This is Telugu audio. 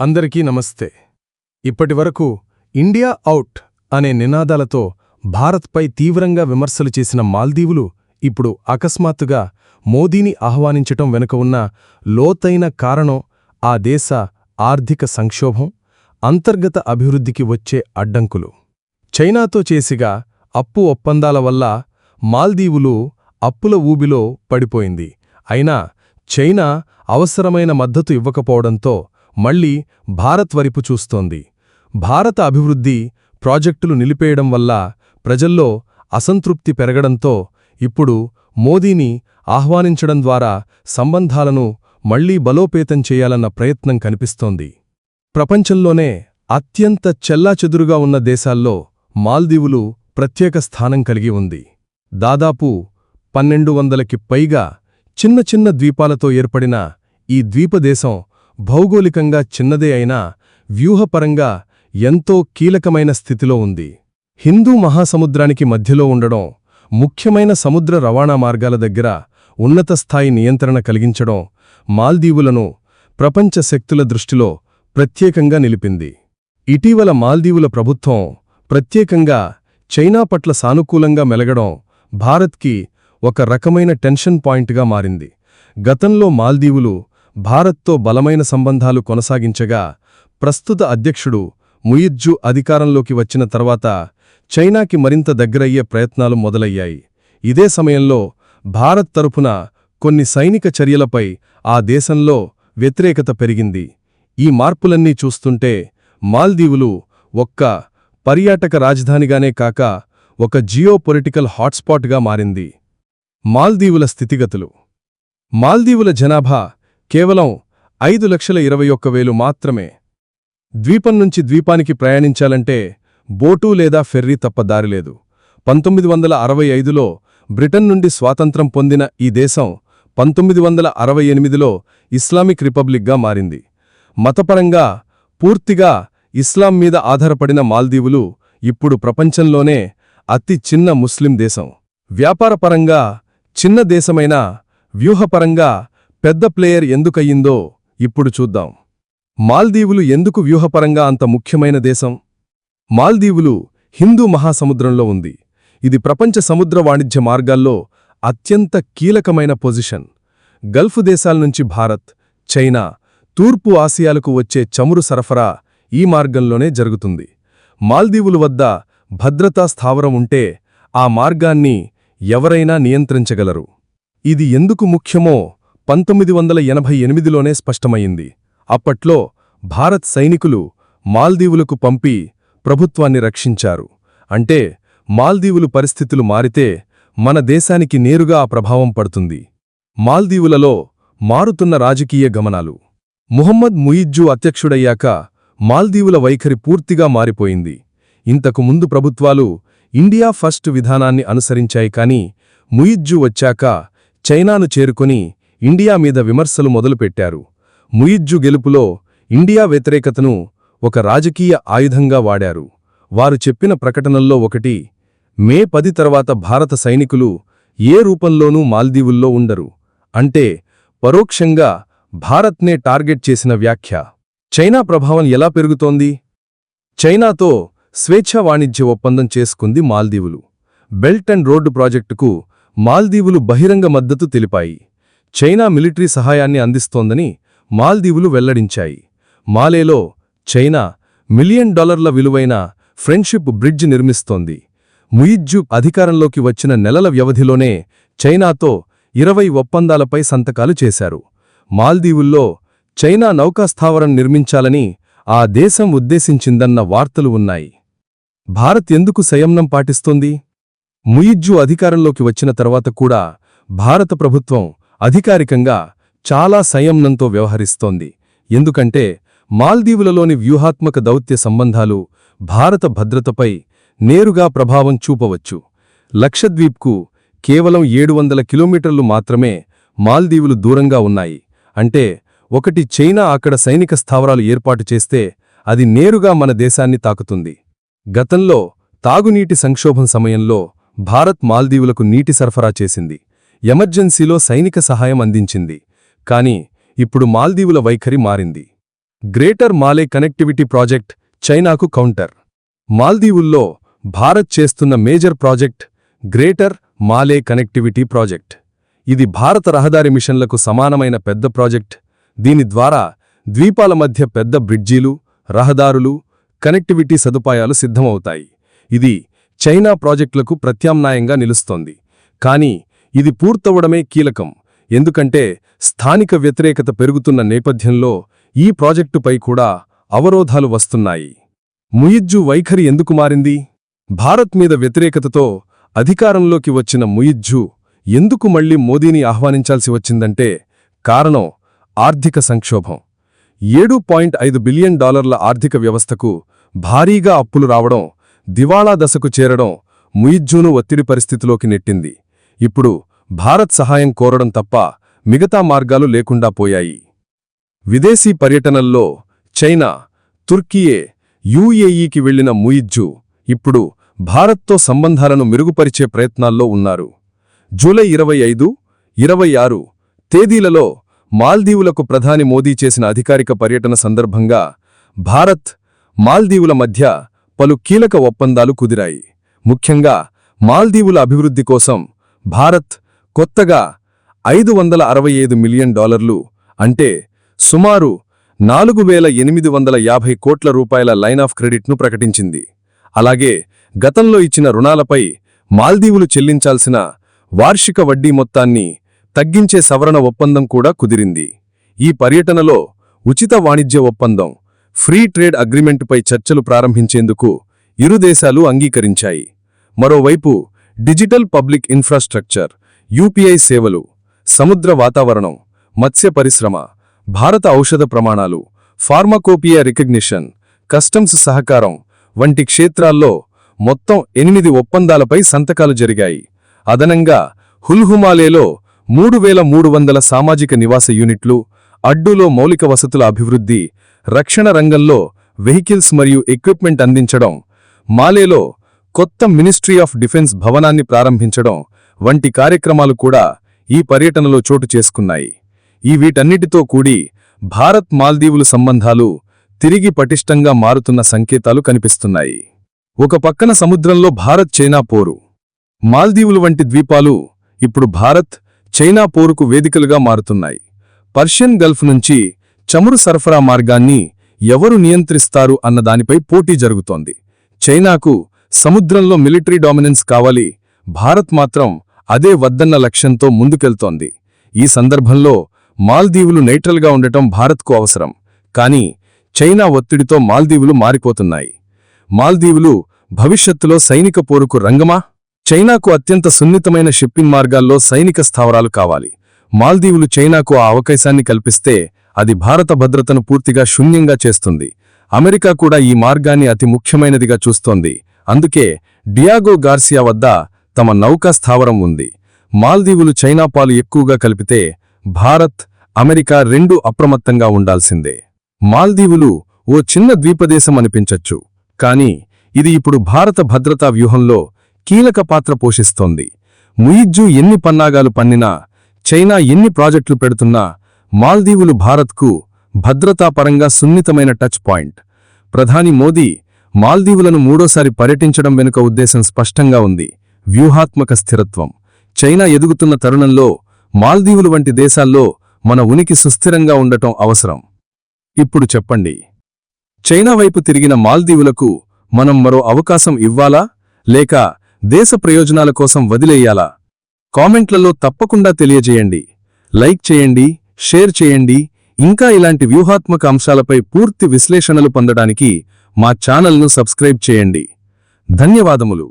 అందరికీ నమస్తే. ఇప్పటివరకు ఇండియా అవుట్ అనే నినాదాలతో భారత్పై తీవ్రంగా విమర్శలు చేసిన మాల్దీవులు ఇప్పుడు అకస్మాత్తుగా మోదీని ఆహ్వానించటం వెనుక ఉన్న లోతైన కారణం ఆ దేశ ఆర్థిక సంక్షోభం అంతర్గత అభివృద్ధికి వచ్చే అడ్డంకులు. చైనాతో చేసిగా అప్పు ఒప్పందాల వల్ల మాల్దీవులు అప్పుల ఊబిలో పడిపోయింది. అయినా చైనా అవసరమైన మద్దతు ఇవ్వకపోవడంతో మళ్ళీ భారత్ వరిపు చూస్తోంది. భారత అభివృద్ధి ప్రాజెక్టులు నిలిపేయడం వల్ల ప్రజల్లో అసంతృప్తి పెరగడంతో ఇప్పుడు మోదీని ఆహ్వానించడం ద్వారా సంబంధాలను మళ్ళీ బలోపేతం చేయాలన్న ప్రయత్నం కనిపిస్తోంది. ప్రపంచంలోనే అత్యంత చెల్లాచెదురుగా ఉన్న దేశాల్లో మాల్దీవులు ప్రత్యేక స్థానం కలిగి ఉంది. దాదాపు పన్నెండు వందలకి పైగా చిన్న చిన్న ద్వీపాలతో ఏర్పడిన ఈ ద్వీపదేశం భౌగోళికంగా చిన్నదే అయినా వ్యూహపరంగా ఎంతో కీలకమైన స్థితిలో ఉంది. హిందూ మహాసముద్రానికి మధ్యలో ఉండడం ముఖ్యమైన సముద్ర రవాణా మార్గాల దగ్గర ఉన్నత స్థాయి నియంత్రణ కలిగించడం మాల్దీవులను ప్రపంచ శక్తుల దృష్టిలో ప్రత్యేకంగా నిలిపింది. ఇటీవల మాల్దీవుల ప్రభుత్వం ప్రత్యేకంగా చైనా పట్ల సానుకూలంగా మెలగడం భారత్కి ఒక రకమైన టెన్షన్ పాయింట్గా మారింది. గతంలో మాల్దీవులు భారత్తో బలమైన సంబంధాలు కొనసాగించగా ప్రస్తుత అధ్యక్షుడు ముయిజ్జు అధికారంలోకి వచ్చిన తర్వాత చైనాకి మరింత దగ్గరయ్యే ప్రయత్నాలు మొదలయ్యాయి. ఇదే సమయంలో భారత్ తరపున కొన్ని సైనిక చర్యలపై ఆ దేశంలో వ్యతిరేకత పెరిగింది. ఈ మార్పులన్నీ చూస్తుంటే మాల్దీవులు ఒక్క పర్యాటక రాజధానిగానే కాక ఒక జియోపొలిటికల్ హాట్స్పాట్గా మారింది. మాల్దీవుల స్థితిగతులు. మాల్దీవుల జనాభా కేవలం ఐదు లక్షల ఇరవై ఒక్క వేలు మాత్రమే. ద్వీపం నుంచి ద్వీపానికి ప్రయాణించాలంటే బోటు లేదా ఫెర్రీ తప్ప దారిలేదు పంతొమ్మిది వందల అరవై ఐదులో బ్రిటన్ నుండి స్వాతంత్రం పొందిన ఈ దేశం పంతొమ్మిది వందల అరవై ఎనిమిదిలో ఇస్లామిక్ రిపబ్లిక్గా మారింది. మతపరంగా పూర్తిగా ఇస్లాం మీద ఆధారపడిన మాల్దీవులు ఇప్పుడు ప్రపంచంలోనే అతి చిన్న ముస్లిం దేశం. వ్యాపారపరంగా చిన్న దేశమైనా వ్యూహపరంగా పెద్ద ప్లేయర్ ఎందుకయ్యిందో ఇప్పుడు చూద్దాం. మాల్దీవులు ఎందుకు వ్యూహపరంగా అంత ముఖ్యమైన దేశం? మాల్దీవులు హిందూ మహాసముద్రంలో ఉంది. ఇది ప్రపంచ సముద్ర వాణిజ్య మార్గాల్లో అత్యంత కీలకమైన పొజిషన్. గల్ఫ్ దేశాల నుంచి భారత్ చైనా తూర్పు ఆసియాలకు వచ్చే చమురు సరఫరా ఈ మార్గంలోనే జరుగుతుంది. మాల్దీవులు వద్ద భద్రతా స్థావరం ఉంటే ఆ మార్గాన్ని ఎవరైనా నియంత్రించగలరు. ఇది ఎందుకు ముఖ్యమో పంతొమ్మిది వందల ఎనభై ఎనిమిదిలోనే స్పష్టమయింది అప్పట్లో భారత్ సైనికులు మాల్దీవులకు పంపి ప్రభుత్వాన్ని రక్షించారు. అంటే మాల్దీవులు పరిస్థితులు మారితే మన దేశానికి నేరుగా ఆ ప్రభావం పడుతుంది. మాల్దీవులలో మారుతున్న రాజకీయ గమనాలు. ముహమ్మద్ ముయిజ్జు అధ్యక్షుడయ్యాక మాల్దీవుల వైఖరి పూర్తిగా మారిపోయింది. ఇంతకు ముందు ప్రభుత్వాలు ఇండియా ఫస్ట్ విధానాన్ని అనుసరించాయి కాని ముయిజ్జు వచ్చాక చైనాను చేరుకుని ఇండియా మీద విమర్శలు మొదలుపెట్టారు. ముయిజ్జు గెలుపులో ఇండియా వ్యతిరేకతను ఒక రాజకీయ ఆయుధంగా వాడారు. వారు చెప్పిన ప్రకటనల్లో ఒకటి మే పది తర్వాత భారత సైనికులు ఏ రూపంలోనూ మాల్దీవుల్లో ఉండరు. అంటే పరోక్షంగా భారత్నే టార్గెట్ చేసిన వ్యాఖ్య. చైనా ప్రభావం ఎలా పెరుగుతోంది? చైనాతో స్వేచ్ఛా వాణిజ్య ఒప్పందం చేసుకుంది మాల్దీవులు. బెల్ట్ అండ్ రోడ్డు ప్రాజెక్టుకు మాల్దీవులు బహిరంగ మద్దతు తెలిపాయి. చైనా మిలిటరీ సహాయాన్ని అందిస్తోందని మాల్దీవులు వెల్లడించాయి. మాలేలో చైనా మిలియన్ డాలర్ల విలువైన ఫ్రెండ్షిప్ బ్రిడ్జ్ నిర్మిస్తోంది. ముయిజ్జు అధికారంలోకి వచ్చిన నెలల వ్యవధిలోనే చైనాతో ఇరవై ఒప్పందాలపై సంతకాలు చేశారు. మాల్దీవుల్లో చైనా నౌకాస్థావరం నిర్మించాలని ఆ దేశం ఉద్దేశించిందన్న వార్తలు ఉన్నాయి. భారత్ ఎందుకు సంయమనం పాటిస్తోంది? ముయిజ్జు అధికారంలోకి వచ్చిన తర్వాత కూడా భారత ప్రభుత్వం అధికారికంగా చాలా సంయమనంతో వ్యవహరిస్తోంది. ఎందుకంటే మాల్దీవులలోని వ్యూహాత్మక దౌత్య సంబంధాలు భారత భద్రతపై నేరుగా ప్రభావం చూపవచ్చు. లక్షద్వీప్కు కేవలం ఏడు వందల కిలోమీటర్లు మాత్రమే మాల్దీవులు దూరంగా ఉన్నాయి. అంటే ఒకటి చైనా అక్కడ సైనిక స్థావరాలు ఏర్పాటు చేస్తే అది నేరుగా మన దేశాన్ని తాకుతుంది. గతంలో తాగునీటి సంక్షోభం సమయంలో భారత్ మాల్దీవులకు నీటి సరఫరా చేసింది. ఎమర్జెన్సీలో సైనిక సహాయం అందించింది. కాని ఇప్పుడు మాల్దీవుల వైఖరి మారింది. గ్రేటర్ మాలే కనెక్టివిటీ ప్రాజెక్ట్ చైనాకు కౌంటర్. మాల్దీవుల్లో భారత్ చేస్తున్న major project greater Male connectivity project. ఇది భారత రహదారి మిషన్లకు సమానమైన పెద్ద ప్రాజెక్ట్. దీని ద్వారా ద్వీపాల మధ్య పెద్ద బ్రిడ్జీలు రహదారులు కనెక్టివిటీ సదుపాయాలు సిద్ధమవుతాయి. ఇది చైనా ప్రాజెక్టులకు ప్రత్యామ్నాయంగా నిలుస్తోంది. కానీ ఇది పూర్తవడమే కీలకం. ఎందుకంటే స్థానిక వ్యతిరేకత పెరుగుతున్న నేపథ్యంలో ఈ ప్రాజెక్టుపై కూడా అవరోధాలు వస్తున్నాయి. ముయిజ్జు వైఖరి ఎందుకు మారింది? భారత్ మీద వ్యతిరేకతతో అధికారంలోకి వచ్చిన ముయిజ్జు ఎందుకు మళ్ళీ మోదీని ఆహ్వానించాల్సి వచ్చిందంటే కారణం ఆర్థిక సంక్షోభం. ఏడు పాయింట్ ఐదు బిలియన్ డాలర్ల ఆర్థిక వ్యవస్థకు భారీగా అప్పులు రావడం దివాళా దశకు చేరడం ముయిజ్జును ఒత్తిడి పరిస్థితిలోకి నెట్టింది. ఇప్పుడు భారత్ సహాయం కోరడం తప్ప మిగతా మార్గాలు లేకుండా పోయాయి. విదేశీ పర్యటనల్లో చైనా తుర్కియే యుఏఈకి వెళ్ళిన ముయిజ్జు ఇప్పుడు భారత్తో సంబంధాలను మెరుగుపరిచే ప్రయత్నాల్లో ఉన్నారు. జూలై ఇరవై ఐదు ఇరవై ఆరు తేదీలలో మాల్దీవులకు ప్రధాని మోదీ చేసిన అధికారిక పర్యటన సందర్భంగా భారత్ మాల్దీవుల మధ్య పలు కీలక ఒప్పందాలు కుదిరాయి. ముఖ్యంగా మాల్దీవుల అభివృద్ధి కోసం భారత్ కొత్తగా ఐదు వందల అరవై ఐదు మిలియన్ డాలర్లు అంటే సుమారు నాలుగు వేల ఎనిమిది వందల యాభై కోట్ల రూపాయల లైన్ ఆఫ్ క్రెడిట్ను ప్రకటించింది. అలాగే గతంలో ఇచ్చిన రుణాలపై మాల్దీవులు చెల్లించాల్సిన వార్షిక వడ్డీ మొత్తాన్ని తగ్గించే సవరణ ఒప్పందం కూడా కుదిరింది. ఈ పర్యటనలో ఉచిత వాణిజ్య ఒప్పందం ఫ్రీ ట్రేడ్ అగ్రిమెంటుపై చర్చలు ప్రారంభించేందుకు ఇరు దేశాలు అంగీకరించాయి. మరోవైపు డిజిటల్ పబ్లిక్ ఇన్ఫ్రాస్ట్రక్చర్ యూపీఐ సేవలు సముద్ర వాతావరణం మత్స్య పరిశ్రమ భారత ఔషధ ప్రమాణాలు ఫార్మాకోపియా రికగ్నిషన్ కస్టమ్స్ సహకారం వంటి క్షేత్రాల్లో మొత్తం ఎనిమిది ఒప్పందాలపై సంతకాలు జరిగాయి. అదనంగా హుల్హుమాలేలో మూడు వేల మూడు వందల సామాజిక నివాస యూనిట్లు అడ్డులో మౌలిక వసతుల అభివృద్ధి రక్షణ రంగంలో వెహికల్స్ మరియు ఎక్విప్మెంట్ అందించడం మాలేలో కొత్త మినిస్ట్రీ ఆఫ్ డిఫెన్స్ భవనాన్ని ప్రారంభించడం వంటి కార్యక్రమాలు కూడా ఈ పర్యటనలో చోటు చేసుకున్నాయి. ఈ వీటన్నిటితో కూడి భారత్ మాల్దీవులు సంబంధాలు తిరిగి పటిష్టంగా మారుతున్న సంకేతాలు కనిపిస్తున్నాయి. ఒక పక్కన సముద్రంలో భారత్ చైనా పోరు. మాల్దీవులు వంటి ద్వీపాలు ఇప్పుడు భారత్ చైనా పోరుకు వేదికలుగా మారుతున్నాయి. పర్షియన్ గల్ఫ్ నుంచి చమురు సరఫరా మార్గాన్ని ఎవరు నియంత్రిస్తారు అన్నదానిపై పోటీ జరుగుతోంది. చైనాకు సముద్రంలో మిలిటరీ డామినెన్స్ కావాలి. భారత్ మాత్రం అదే వద్దన్న లక్ష్యంతో ముందుకెళ్తోంది. ఈ సందర్భంలో మాల్దీవులు నైట్రల్గా ఉండటం భారత్కు అవసరం. కానీ చైనా ఒత్తిడితో మాల్దీవులు మారిపోతున్నాయి. మాల్దీవులు భవిష్యత్తులో సైనిక పోరుకు రంగమా? చైనాకు అత్యంత సున్నితమైన షిప్పింగ్ మార్గాల్లో సైనిక స్థావరాలు కావాలి. మాల్దీవులు చైనాకు ఆ అవకాశాన్ని కల్పిస్తే అది భారత భద్రతను పూర్తిగా శూన్యంగా చేస్తుంది. అమెరికా కూడా ఈ మార్గాన్ని అతి ముఖ్యమైనదిగా చూస్తోంది. అందుకే డియాగో గార్సియా వద్ద తమ నౌకా స్థావరం ఉంది. మాల్దీవులు చైనా పాలు ఎక్కువగా కలిపితే భారత్ అమెరికా రెండు అప్రమత్తంగా ఉండాల్సిందే. మాల్దీవులు ఓ చిన్న ద్వీపదేశం అనిపించచ్చు. కానీ ఇది ఇప్పుడు భారత భద్రతా వ్యూహంలో కీలక పాత్ర పోషిస్తోంది. ముయిజ్జు ఎన్ని పన్నాగాలు పన్నినా చైనా ఎన్ని ప్రాజెక్టులు పెడుతున్నా మాల్దీవులు భారత్కు భద్రతాపరంగా సున్నితమైన టచ్ పాయింట్. ప్రధాని మోదీ మాల్దీవులను మూడోసారి పర్యటించడం వెనుక ఉద్దేశం స్పష్టంగా ఉంది. వ్యూహాత్మక స్థిరత్వం. చైనా ఎదుగుతున్న తరుణంలో మాల్దీవులు వంటి దేశాల్లో మన ఉనికి సుస్థిరంగా ఉండటం అవసరం. ఇప్పుడు చెప్పండి. చైనా వైపు తిరిగిన మాల్దీవులకు మనం మరో అవకాశం ఇవ్వాలా? లేక దేశ ప్రయోజనాల కోసం వదిలేయాలా? కామెంట్లలో తప్పకుండా తెలియజేయండి. లైక్ చేయండి షేర్ చేయండి. ఇంకా ఇలాంటి వ్యూహాత్మక అంశాలపై పూర్తి విశ్లేషణలు పొందడానికి మా ఛానల్ను సబ్స్క్రైబ్ చేయండి. ధన్యవాదములు.